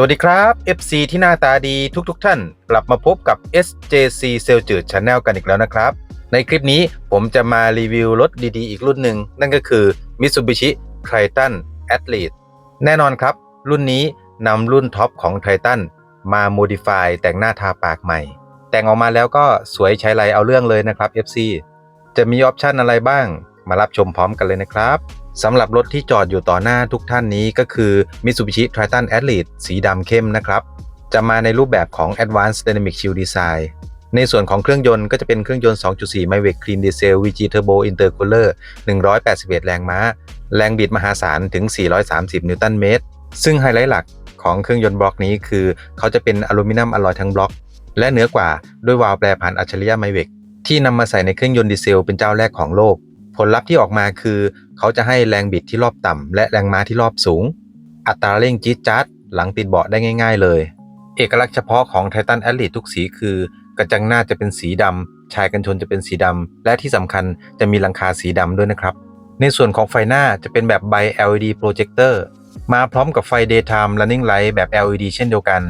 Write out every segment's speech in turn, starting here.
สวัสดีครับ FC ที่หน้าตาดีทุกๆทท่าน กลับมาพบกับ SJC เซลจืด Channel กันอีกแล้วนะครับ ในคลิปนี้ผมจะมารีวิวรถดีๆ อีกรุ่นหนึ่ง นั่นก็คือ Mitsubishi Triton Athlete แน่นอนครับ รุ่นนี้นำรุ่นท็อปของ Triton มา modify แต่งหน้าทาปากใหม่ แต่งออกมาแล้วก็สวยใช้ไรเอาเรื่องเลยนะครับ FC จะมีออปชันอะไรบ้าง มารับชมพร้อมกันเลยนะครับ สำหรับรถที่จอดอยู่ต่อหน้าทุกท่านนี้ก็คือ Mitsubishi Triton Athlete สีดำเข้มนะครับ จะมาในรูปแบบของ Advanced Dynamic Shield Design ในส่วนของเครื่องยนต์ก็จะเป็นเครื่องยนต์ 2.4 Mavic Clean Diesel VG Turbo Intercooler 181 แรงม้า แรงบิดมหาศาลถึง 430 นิวตันเมตร ซึ่งไฮไลท์หลักของเครื่องยนต์บล็อกนี้คือ เขาจะเป็นอลูมิเนียมอลลอยทั้งบล็อก และเหนือกว่าด้วยวาล์วแปรผันอัจฉริยะไมเวกที่นำมาใส่ในเครื่องยนต์ดีเซลเป็นเจ้าแรกของโลก ผลลัพธ์ที่ออกมาคือ เขาจะให้แรงบิดที่รอบต่ำและแรงม้าที่รอบสูง อัตราเร่งจี๊ดจ๊าดหลังติดเบาะได้ง่าย ๆ เลย เอกลักษณ์เฉพาะของ Titan Athlete ทุกสีคือ กระจังหน้าจะเป็นสีดำชายกันชนจะเป็นสีดำและที่สำคัญจะมีหลังคาสีดำด้วยนะครับ ในส่วนของไฟหน้าจะเป็นแบบใบ LED projector มาพร้อมกับไฟ daytime running light แบบ LED เช่นเดียวกัน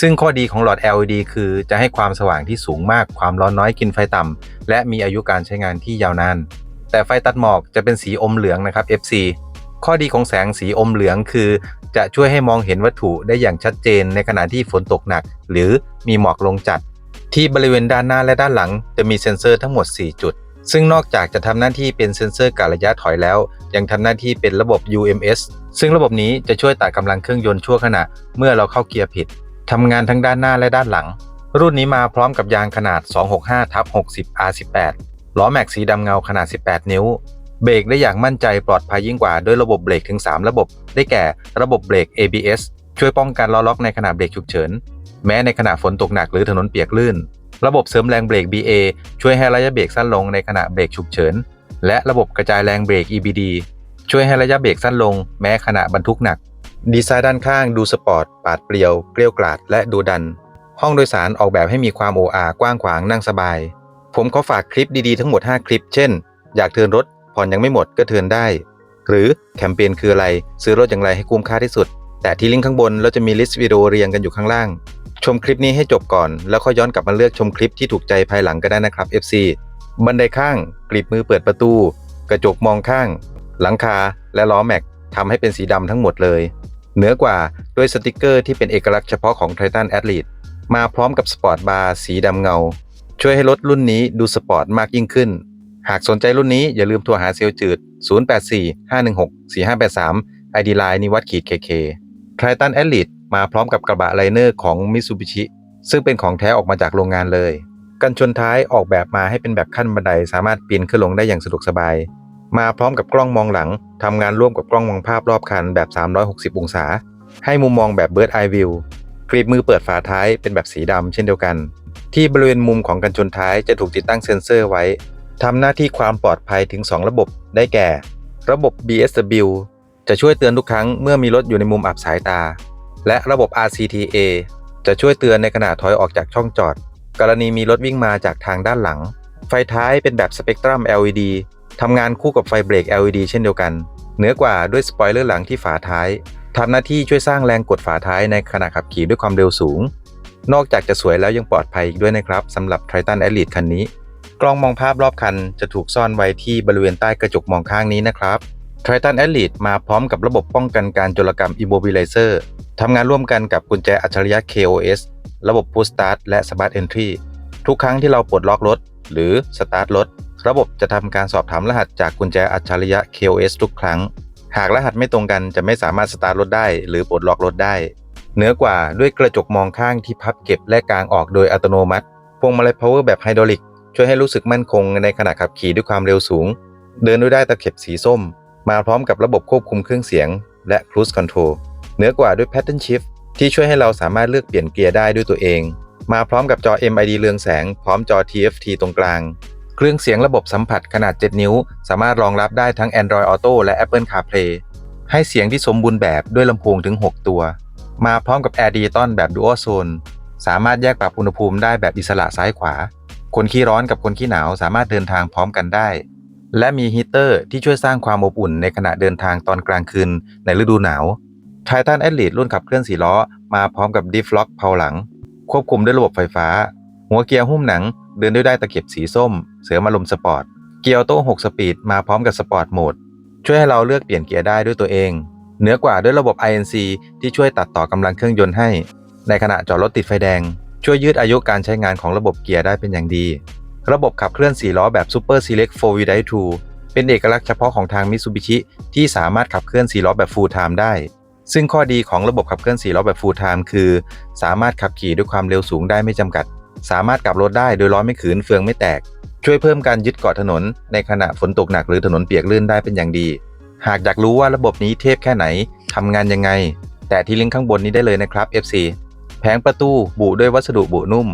ซึ่งข้อดีของหลอด LED คือจะให้ความสว่างที่สูงมาก ความร้อนน้อยกินไฟต่ำ และมีอายุการใช้งานที่ยาวนาน แต่ไฟตัดหมอกจะเป็นสีอมเหลืองนะครับ FC ข้อดีของแสงสีอมเหลืองคือ จะช่วยให้มองเห็นวัตถุได้อย่างชัดเจนในขณะที่ฝนตกหนัก หรือมีหมอกลงจัด ที่บริเวณด้านหน้าและด้านหลัง จะมีเซ็นเซอร์ทั้งหมด 4 จุด ซึ่งนอกจากจะทำหน้าที่เป็นเซ็นเซอร์กะระยะถอยแล้ว ยังทำหน้าที่เป็นระบบ UMS ซึ่งระบบนี้จะช่วยตัดกำลังเครื่องยนต์ชั่วขณะ เมื่อเราเข้าเกียร์ผิดทำงานทั้งด้านหน้าและด้านหลัง รุ่นนี้มาพร้อมกับยางขนาด 265 ทับ60 R18 ล้อแม็กสีดำเงาขนาด 18 นิ้ว เบรกได้อย่างมั่นใจปลอดภัยยิ่งกว่าด้วยระบบเบรกถึง 3 ระบบ ได้แก่ระบบเบรก ABS ช่วยป้องกันล้อล็อกในขณะเบรกฉุกเฉิน แม้ในขณะฝนตกหนักหรือถนนเปียกลื่น ระบบเสริมแรงเบรก BA ช่วยให้ระยะเบรกสั้นลงในขณะเบรกฉุกเฉิน และระบบกระจายแรงเบรก EBD ช่วยให้ระยะเบรกสั้นลง แม้ขณะบรรทุกหนัก ดีไซน์ด้านข้างดูสปอร์ต ปาดเปรียว เกลียวกราด และดูดัน ห้องโดยสารออกแบบให้มีความโออากว้างขวางนั่งสบาย ผมขอฝากคลิปดีๆทั้งหมด 5 คลิป เช่น อยากเทินรถผ่อนยังไม่หมดก็เทินได้ หรือแคมเปญคืออะไร ซื้อรถอย่างไรให้คุ้มค่าที่สุด แต่ที่ลิงก์ข้างบนเราจะมีลิสต์วิดีโอเรียงกันอยู่ข้างล่าง ชมคลิปนี้ให้จบก่อน แล้วค่อยย้อนกลับมาเลือกชมคลิปที่ถูกใจภายหลังก็ได้นะครับ FC บันไดข้างกลีบมือเปิดประตู กระจกมองข้าง หลังคา และล้อแม็กทำให้เป็นสีดำทั้งหมดเลย เหนือกว่าด้วยสติกเกอร์ที่เป็นเอกลักษณ์เฉพาะของ Titan Athlete มาพร้อมกับสปอร์ตบาร์สีดำเงา ช่วยให้รถรุ่นนี้ดูสปอร์ตมากยิ่งขึ้น หากสนใจรุ่นนี้อย่าลืมโทรหาเซลจืด 0845164583 ID Line นิวัตขีดเคเค Triton Athlete มาพร้อมกับกระบะไลเนอร์ของ Mitsubishi ซึ่งเป็นของแท้ออกมาจากโรงงานเลย กันชนท้ายออกแบบมาให้เป็นแบบขั้นบันไดสามารถปีนขึ้นลงได้อย่างสะดวกสบาย มาพร้อมกับกล้องมองหลังทำงานร่วมกับกล้องมองภาพรอบคันแบบ 360 องศา ให้มุมมองแบบ Bird Eye View กรีบมือเปิดฝาท้ายเป็นแบบสีดำเช่นเดียวกัน ที่บริเวณมุมของกันชนท้ายจะถูกติดตั้งเซ็นเซอร์ไว้ทำหน้าที่ความปลอดภัยถึง 2 ระบบได้แก่ ระบบ BSW จะช่วยเตือนทุกครั้งเมื่อมีรถอยู่ในมุมอับสายตา และระบบ RCTA จะช่วยเตือนในขณะถอยออกจากช่องจอด กรณีมีรถวิ่งมาจากทางด้านหลัง ไฟท้ายเป็นแบบสเปกตรัม LED ทำงานคู่กับไฟเบรก LED เช่นเดียวกัน เหนือกว่าด้วยสปอยเลอร์หลังที่ฝาท้ายทำหน้าที่ช่วยสร้างแรงกดฝาท้ายในขณะขับขี่ด้วยความเร็วสูง นอกจากจะสวยแล้วยังปลอดภัยอีกด้วยนะครับสำหรับ Triton Elite คันนี้ กล้องมองภาพรอบคันจะถูกซ่อนไว้ที่บริเวณใต้กระจกมองข้างนี้นะครับ Triton Elite มาพร้อมกับระบบป้องกันการโจรกรรม Immobilizer ทำงานร่วมกันกับกุญแจอัจฉริยะ KOS ระบบ Push Start และ Smart Entry ทุกครั้งที่เราปลดล็อกรถ หรือ Start รถ ระบบจะทำการสอบถามรหัสจากกุญแจอัจฉริยะ KOS ทุกครั้ง หากรหัสไม่ตรงกันจะไม่สามารถสตาร์ทรถได้ หรือปลดล็อกรถได้ เหนือกว่าด้วยกระจกมองข้างที่พับเก็บและกางออกโดยอัตโนมัติ พวงมาลัย power แบบไฮดรอลิกช่วยให้รู้สึกมั่นคงในขณะขับขี่ด้วยความเร็วสูง เดินด้วยได้ตะเข็บสีส้ม มาพร้อมกับระบบควบคุมเครื่องเสียง และ cruise control เหนือกว่าด้วย pattern shift ที่ช่วยให้เราสามารถเลือกเปลี่ยนเกียร์ได้ด้วยตัวเอง มาพร้อมกับจอ MID เรืองแสง พร้อมจอ TFT ตรงกลาง เครื่องเสียงระบบสัมผัสขนาด 7 นิ้ว สามารถรองรับได้ทั้ง Android Auto และ Apple CarPlay ให้เสียงที่สมบูรณ์แบบด้วยลำโพงถึง 6 ตัว มาพร้อมกับ Air Digital แบบ Dual Zone สามารถแยกปรับอุณหภูมิได้แบบอิสระซ้ายขวา คนขี้ร้อนกับคนขี้หนาวสามารถเดินทางพร้อมกันได้ และมีฮีเตอร์ที่ช่วยสร้างความอบอุ่นในขณะเดินทางตอนกลางคืนในฤดูหนาว Titan Elite รุ่นขับเคลื่อน4ล้อ มาพร้อมกับ Diff Lock เพาหลัง ควบคุมด้วยระบบไฟฟ้า หัวเกียร์หุ้มหนัง เดินด้วยได้ตะเข็บสีส้ม เสริมารมสปอร์ต เกียร์โต้6สปีดมาพร้อมกับสปอร์ตโหมดช่วยให้เราเลือกเปลี่ยนเกียร์ได้ด้วยตัวเอง เหนือกว่าด้วยระบบ INC ที่ช่วยตัดต่อกำลังเครื่องยนต์ให้ ในขณะจอดรถติดไฟแดง ช่วยยืดอายุการใช้งานของระบบเกียร์ได้เป็นอย่างดี ระบบขับเคลื่อน 4 ล้อแบบ Super Select 4 Wheel Drive 2เป็นเอกลักษณ์เฉพาะของทาง Mitsubishi ที่สามารถขับเคลื่อน 4 ล้อแบบ Full Time ได้ ซึ่งข้อดีของระบบขับเคลื่อน 4 ล้อแบบ Full Time คือ สามารถขับขี่ด้วยความเร็วสูงได้ไม่จำกัด สามารถกลับรถได้โดยล้อไม่ขืนเฟืองไม่แตก ช่วยเพิ่มการยึดเกาะถนน ในขณะฝนตกหนักหรือถนนเปียกลื่นได้เป็นอย่างดี หากอยากรู้ว่าระบบนี้เทพแค่ไหนทำงานยังไง แต่ที่ลิงก์ข้างบนนี้ได้เลยนะครับ FC แผงประตูบุด้วยวัสดุบุนุ่ม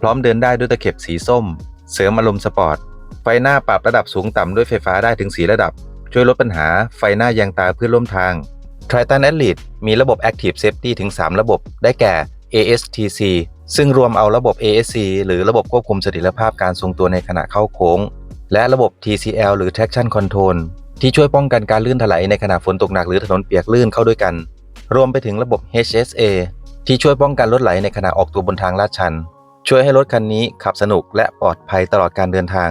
พร้อมเดินได้ด้วยตะเข็บสีส้ม เสริมอารมณ์สปอร์ต ไฟหน้าปรับระดับสูงต่ำด้วยไฟฟ้าได้ถึง 4 ระดับ ช่วยลดปัญหาไฟหน้ายางตาเพื่อนร่วมทาง Triton Elite มีระบบ Active Safety ถึง 3 ระบบ ได้แก่ ASTC ซึ่งรวมเอาระบบ ASC หรือระบบควบคุมสถิรภาพการทรงตัวในขณะเข้าโค้ง และระบบ TCL หรือ Traction Control ที่ช่วยป้องกันการลื่นถลายในขณะฝนตกหนักหรือถนนเปียกลื่นเข้าด้วยกัน รวมไปถึงระบบ HSA ที่ช่วยป้องกันรถไหลในขณะออกตัวบนทางลาดชัน ช่วยให้รถคันนี้ขับสนุกและปลอดภัยตลอดการเดินทาง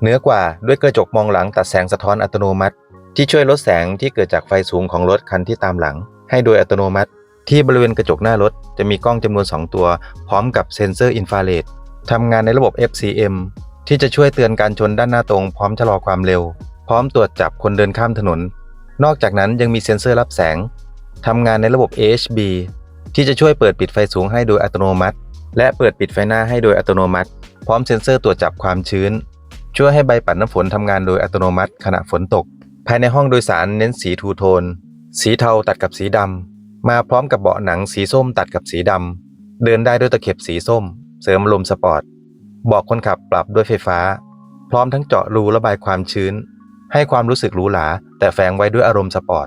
เหนือกว่าด้วยกระจกมองหลังตัดแสงสะท้อนอัตโนมัติ ที่ช่วยลดแสงที่เกิดจากไฟสูงของรถคันที่ตามหลัง ให้โดยอัตโนมัติ ที่บริเวณกระจกหน้ารถจะมีกล้องจำนวน 2 ตัว พร้อมกับเซ็นเซอร์อินฟราเรดทำงานในระบบ FCM ที่จะช่วยเตือนการชนด้านหน้าตรงพร้อมชะลอความเร็ว พร้อมตรวจจับคนเดินข้ามถนน นอกจากนั้นยังมีเซ็นเซอร์รับแสงทำงานในระบบ AHB ที่จะช่วยเปิดปิดไฟสูงให้โดยอัตโนมัติ และเปิดปิดไฟหน้าให้โดยอัตโนมัติ พร้อมเซ็นเซอร์ตรวจจับความชื้น ช่วยให้ใบปัดน้ำฝนทำงานโดยอัตโนมัติ ขณะฝนตก ภายในห้องโดยสารเน้นสีทูโทน สีเทาตัดกับสีดำมาพร้อมกับเบาะหนังสีส้มตัดกับสีดำเดินได้ด้วยตะเข็บสีส้ม เสริมลมสปอร์ตบาะคนขับปรับด้วยไฟฟ้า พร้อมทั้งเจาะรูระบายความชื้น ให้ความรู้สึกหรูหราแต่แฝงไว้ด้วยอารมณ์สปอร์ต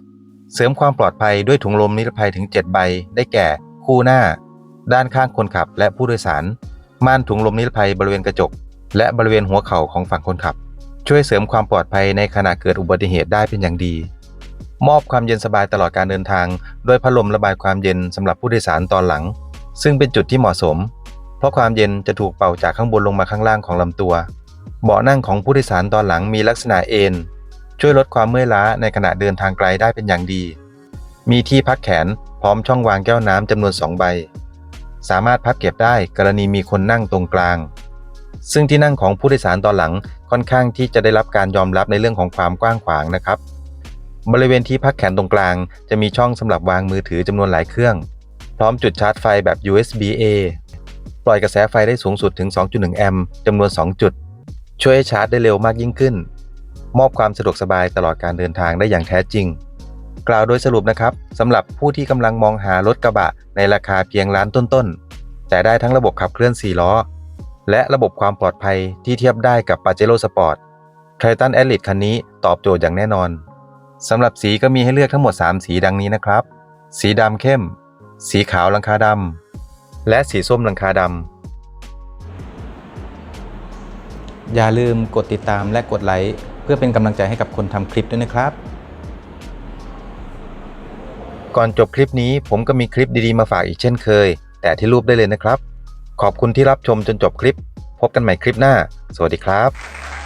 เสริมความปลอดภัยด้วยถุงลมนิรภัยถึง 7 ใบ ได้แก่ คู่หน้า ด้านข้างคนขับและผู้โดยสาร ม่านถุงลมนิรภัยบริเวณกระจก และบริเวณหัวเข่าของฝั่งคนขับ ช่วยเสริมความปลอดภัยในขณะเกิดอุบัติเหตุได้เป็นอย่างดี มอบความเย็นสบายตลอดการเดินทางด้วยพัดลมระบายความเย็นสำหรับผู้โดยสารตอนหลัง ซึ่งเป็นจุดที่เหมาะสม เพราะความเย็นจะถูกเป่าจากข้างบนลงมาข้างล่างของลำตัว เบาะนั่งของผู้โดยสารตอนหลังมีลักษณะเอนช่วยลดความเมื่อยล้าในขณะเดินทางไกลได้เป็นอย่างดี มีที่พักแขนพร้อมช่องวางแก้วน้ำจำนวน2ใบ สามารถพับเก็บได้กรณีมีคนนั่งตรงกลาง ซึ่งที่นั่งของผู้โดยสารตอนหลังค่อนข้างที่จะได้รับการยอมรับในเรื่องของความกว้างขวางนะครับ บริเวณที่พักแขนตรงกลาง จะมีช่องสำหรับวางมือถือจำนวนหลายเครื่อง พร้อมจุดชาร์จไฟแบบ USB-A ปล่อยกระแสไฟได้สูงสุดถึง 2.1 แอมป์จำนวน 2 จุด ช่วยให้ชาร์จได้เร็วมากยิ่งขึ้น มอบความสะดวกสบายตลอดการเดินทางได้อย่างแท้จริง กล่าวโดยสรุปนะครับสำหรับผู้ที่กำลังมองหารถกระบะในราคาเพียงล้านต้นๆ แต่ได้ทั้งระบบขับเคลื่อน 4 ล้อ และระบบความปลอดภัยที่เทียบได้กับ Pajero Sport Triton Elite คันนี้ตอบโจทย์อย่างแน่นอนสำหรับสีก็มีให้เลือกทั้งหมด 3 สีดังนี้นะครับ สีดำเข้ม สีขาวลังคาดำและสีส้มลังคาดำ อย่าลืมกดติดตามและกดไลค์เพื่อเป็นกำลังใจให้กับคนทำคลิปด้วยนะครับ ก่อนจบคลิปนี้ผมก็มีคลิปดีๆมาฝากอีกเช่นเคย แต่ที่รูปได้เลยนะครับ ขอบคุณที่รับชมจนจบคลิป พบกันใหม่คลิปหน้า สวัสดีครับ